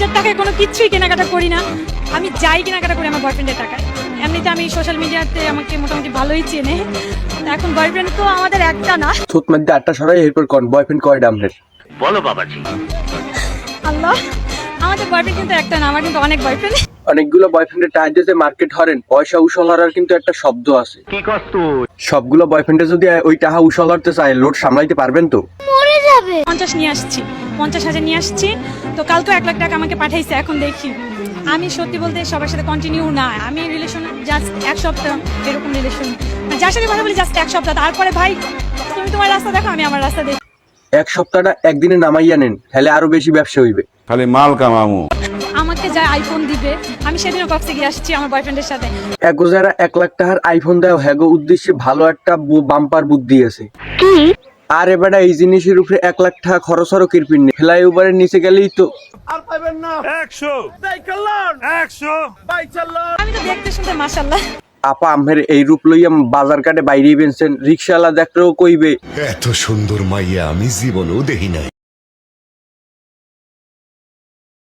নিজের টাকায় কোনো কিছুই কেনাকাটা করি না। আমি যাই কেনাকাটা করি আমার বয়ফ্রেন্ডের টাকায়। এমনিতে আমি সোশ্যাল মিডিয়াতে আমাকে মোটামুটি ভালোই চেনে। এখন বয়ফ্রেন্ড তো আমাদের একটা না। থুত মধ্যে আটটা সরাই এরপর কন? বয়ফ্রেন্ড কয়টা আপনার বলো বাবাজি। আল্লাহ আমাদের বয়ফ্রেন্ড কিন্তু একটা না আমার কিন্তু অনেক বয়ফ্রেন্ড অনেকগুলো বয়ফ্রেন্ডের টাইম দিতে মার্কেট হরেন পয়সা উসল হরার কিন্তু একটা শব্দ আছে। কি তুই? সবগুলো বয়ফ্রেন্ডে যদি ওই টাকা উসল হরতে চায় লোড সামলাইতে পারবেন তো? পঞ্চাশ নিয়ে আসছি। পঞ্চাশ হাজার নিয়ে আসছি। তো কালকে এক লাখ টাকা আমাকে পাঠাইছে এখন দেখি। আমি সত্যি বলতে সবার সাথে কন্টিনিউ না। আমি রিলেশন জাস্ট এক সপ্তাহ এরকম রিলেশন যার সাথে কথা বলি জাস্ট এক সপ্তাহ। তারপরে ভাই তুমি তোমার রাস্তা দেখো আমি আমার রাস্তা দেখি। এক সপ্তাহটা একদিনে নামাইয়া নেন তাহলে আরও বেশি ব্যবসা হইবে। খালি মাল কামামু। আমাকে যা আইফোন দিবে আমি সেদিনও কক্সে গিয়ে আসছি আমার বয়ফ্রেন্ডের সাথে। এগো যারা এক লাখ টাকার আইফোন দেয় হ্যাগো উদ্দেশ্যে ভালো একটা বাম্পার বুদ্ধি আছে। আর এবারে এই জিনিসের উপরে এক লাখ টাকা খরচ আরও কিরপিন নেই ফ্লাইওভারের নিচে গেলেই তো আমি তো দেখতে শুনতে মাসাল্লাহ আপা আমের এই রূপ লইয়া বাজার কাটে বাইরে বেনছেন। রিক্সাওয়ালা দেখলেও কইবে এত সুন্দর মাইয়া আমি জীবনেও দেখি নাই।